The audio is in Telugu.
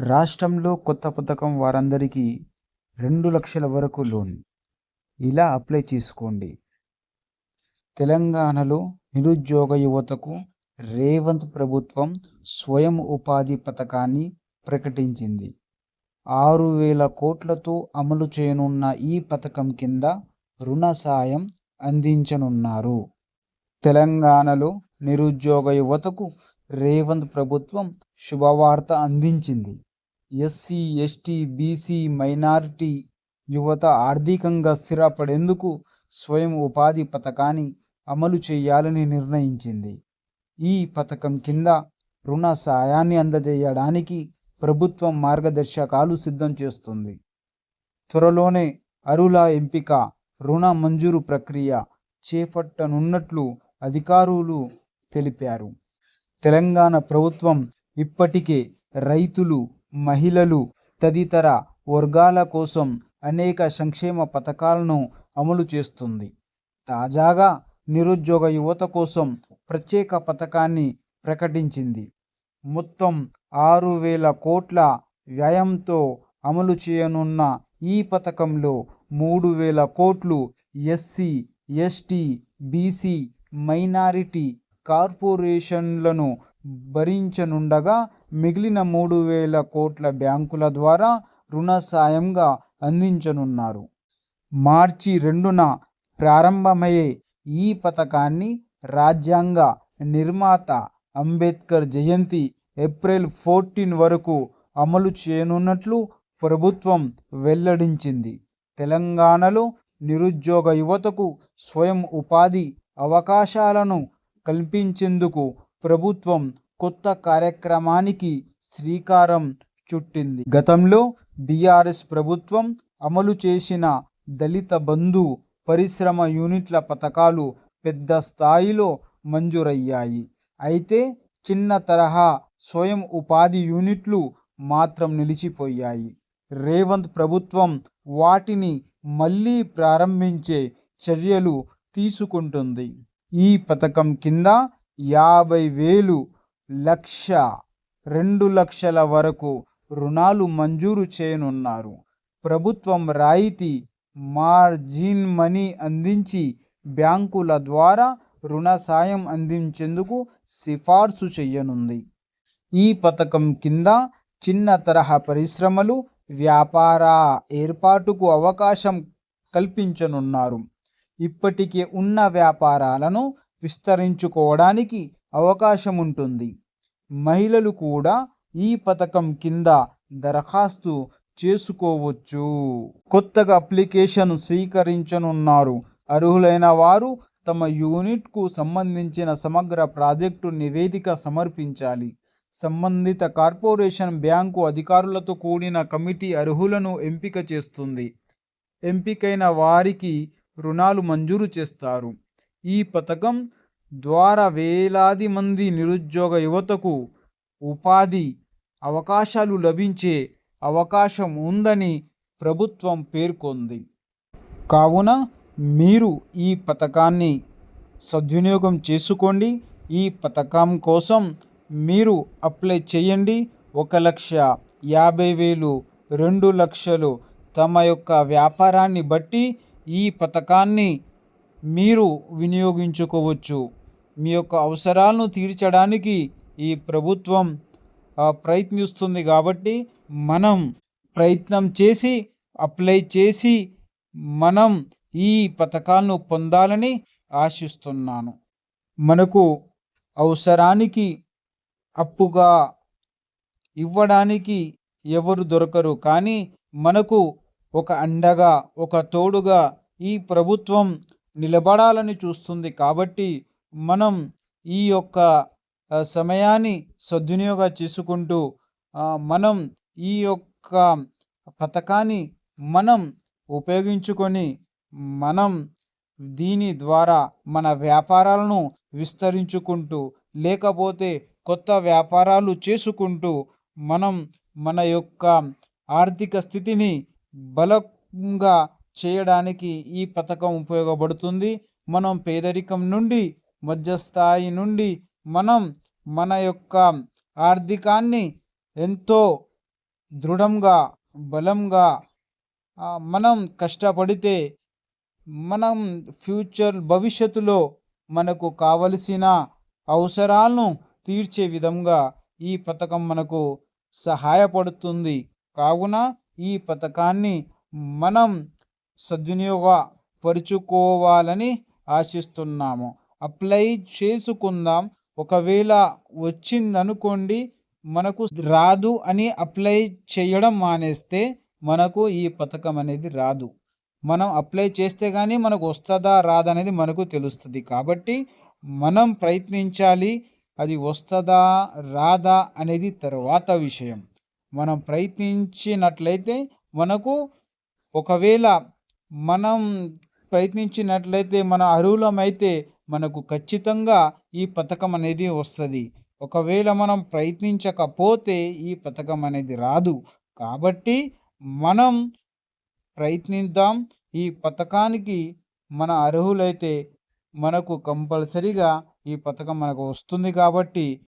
రాష్ట్రంలో కొత్త పథకం వారందరికీ రెండు లక్షల వరకు లోన్. ఇలా అప్లై చేసుకోండి. తెలంగాణలో నిరుద్యోగ యువతకు రేవంత్ ప్రభుత్వం స్వయం ఉపాధి పథకాన్ని ప్రకటించింది. ఆరు వేల కోట్లతో అమలు చేయనున్న ఈ పథకం కింద రుణ సాయం అందించనున్నారు. తెలంగాణలో నిరుద్యోగ యువతకు రేవంత్ ప్రభుత్వం శుభవార్త అందించింది. ఎస్సీ ఎస్టీ బీసీ మైనారిటీ యువత ఆర్థికంగా స్థిరపడేందుకు స్వయం ఉపాధి పథకాన్ని అమలు చేయాలని నిర్ణయించింది. ఈ పథకం కింద రుణ సాయాన్ని అందజేయడానికి ప్రభుత్వం మార్గదర్శకాలు సిద్ధం చేస్తుంది. త్వరలోనే అరుల ఎంపిక రుణ మంజూరు ప్రక్రియ చేపట్టనున్నట్లు అధికారులు తెలిపారు. తెలంగాణ ప్రభుత్వం ఇప్పటికే రైతులు మహిళలు తదితర వర్గాల కోసం అనేక సంక్షేమ పథకాలను అమలు చేస్తుంది. తాజాగా నిరుద్యోగ యువత కోసం ప్రత్యేక పథకాన్ని ప్రకటించింది. మొత్తం ఆరు వేల కోట్ల వ్యయంతో అమలు చేయనున్న ఈ పథకంలో మూడు వేల కోట్లు ఎస్సీ ఎస్టీ బీసీ మైనారిటీ కార్పొరేషన్లను భరించనుండగా మిగిలిన మూడు వేల కోట్ల బ్యాంకుల ద్వారా రుణ సాయంగా అందించనున్నారు. మార్చి రెండున ప్రారంభమయ్యే ఈ పథకాన్ని రాజ్యాంగ నిర్మాత అంబేద్కర్ జయంతి ఏప్రిల్ ఫోర్టీన్ వరకు అమలు చేయనున్నట్లు ప్రభుత్వం వెల్లడించింది. తెలంగాణలో నిరుద్యోగ యువతకు స్వయం ఉపాధి అవకాశాలను కల్పించేందుకు ప్రభుత్వం కొత్త కార్యక్రమానికి శ్రీకారం చుట్టింది. గతంలో బీఆర్ఎస్ ప్రభుత్వం అమలు చేసిన దళిత బంధు పరిశ్రమ యూనిట్ల పథకాలు పెద్ద స్థాయిలో మంజూరయ్యాయి. అయితే చిన్న తరహా స్వయం ఉపాధి యూనిట్లు మాత్రం నిలిచిపోయాయి. రేవంత్ ప్రభుత్వం వాటిని మళ్ళీ ప్రారంభించే చర్యలు తీసుకుంటుంది. ఈ పథకం కింద యాభై వేలు లక్ష రెండు లక్షల వరకు రుణాలు మంజూరు చేయనున్నారు. ప్రభుత్వం రాయితీ మార్జిన్ మనీ అందించి బ్యాంకుల ద్వారా రుణ సాయం అందించేందుకు సిఫార్సు చేయనుంది. ఈ పథకం కింద చిన్న తరహా పరిశ్రమలు వ్యాపార ఏర్పాటుకు అవకాశం కల్పించనున్నారు. ఇప్పటికే ఉన్న వ్యాపారాలను విస్తరించుకోవడానికి అవకాశం ఉంటుంది మహిళలు కూడా ఈ పథకం కింద దరఖాస్తు చేసుకోవచ్చు. కొత్తగా అప్లికేషన్ స్వీకరించనున్నారు. అర్హులైన వారు తమ యూనిట్కు సంబంధించిన సమగ్ర ప్రాజెక్టు నివేదిక సమర్పించాలి. సంబంధిత కార్పొరేషన్ బ్యాంకు అధికారులతో కూడిన కమిటీ అర్హులను ఎంపిక చేస్తుంది. ఎంపికైన వారికి రుణాలు మంజూరు చేస్తారు. ఈ పథకం ద్వారా వేలాది మంది నిరుద్యోగ యువతకు ఉపాధి అవకాశాలు లభించే అవకాశం ఉందని ప్రభుత్వం పేర్కొంది. కావున మీరు ఈ పథకాన్ని సద్వినియోగం చేసుకోండి. ఈ పథకం కోసం మీరు అప్లై చేయండి. ఒక లక్ష యాభై వేలు రెండు లక్షలు తమ యొక్క వ్యాపారాన్ని బట్టి ఈ పథకాన్ని మీరు వినియోగించుకోవచ్చు. మీ యొక్క అవసరాలను తీర్చడానికి ఈ ప్రభుత్వం ప్రయత్నిస్తుంది కాబట్టి మనం ప్రయత్నం చేసి అప్లై చేసి మనం ఈ పథకాలను పొందాలని ఆశిస్తున్నాను. మనకు అవసరానికి అప్పుగా ఇవ్వడానికి ఎవరు దొరకరు. కానీ మనకు ఒక అండగా ఒక తోడుగా ఈ ప్రభుత్వం నిలబడాలని చూస్తుంది. కాబట్టి మనం ఈ యొక్క సమయాన్ని సద్వినియోగం చేసుకుంటూ మనం ఈ యొక్క పథకాన్ని మనం ఉపయోగించుకొని మనం దీని ద్వారా మన వ్యాపారాలను విస్తరించుకుంటూ లేకపోతే కొత్త వ్యాపారాలు చేసుకుంటూ మనం మన యొక్క ఆర్థిక స్థితిని బలంగా చేయడానికి ఈ పథకం ఉపయోగపడుతుంది. మనం పేదరికం నుండి మధ్యస్థాయి నుండి మనం మన యొక్క ఆర్థికాన్ని ఎంతో దృఢంగా బలంగా మనం కష్టపడితే మనం ఫ్యూచర్ భవిష్యత్తులో మనకు కావలసిన అవసరాలను తీర్చే విధంగా ఈ పథకం మనకు సహాయపడుతుంది. కావున ఈ పథకాన్ని మనం సద్వినియోగపరుచుకోవాలని ఆశిస్తున్నాము. అప్లై చేసుకుందాం. ఒకవేళ వచ్చిందనుకోండి మనకు రాదు అని అప్లై చేయడం మానేస్తే మనకు ఈ పథకం అనేది రాదు. మనం అప్లై చేస్తే కానీ మనకు వస్తుందా రాదా అనేది మనకు తెలుస్తుంది. కాబట్టి మనం ప్రయత్నించాలి అది వస్తుందా రాదా అనేది తర్వాత విషయం. మనం ప్రయత్నించినట్లయితే మనకు ఒకవేళ మనం ప్రయత్నించినట్లయితే మన అర్హులమైతే మనకు ఖచ్చితంగా ఈ పథకం అనేది వస్తుంది. ఒకవేళ మనం ప్రయత్నించకపోతే ఈ పథకం అనేది రాదు. కాబట్టి మనం ప్రయత్నిద్దాం. ఈ పథకానికి మన అర్హులైతే మనకు కంపల్సరిగా ఈ పథకం మనకు వస్తుంది కాబట్టి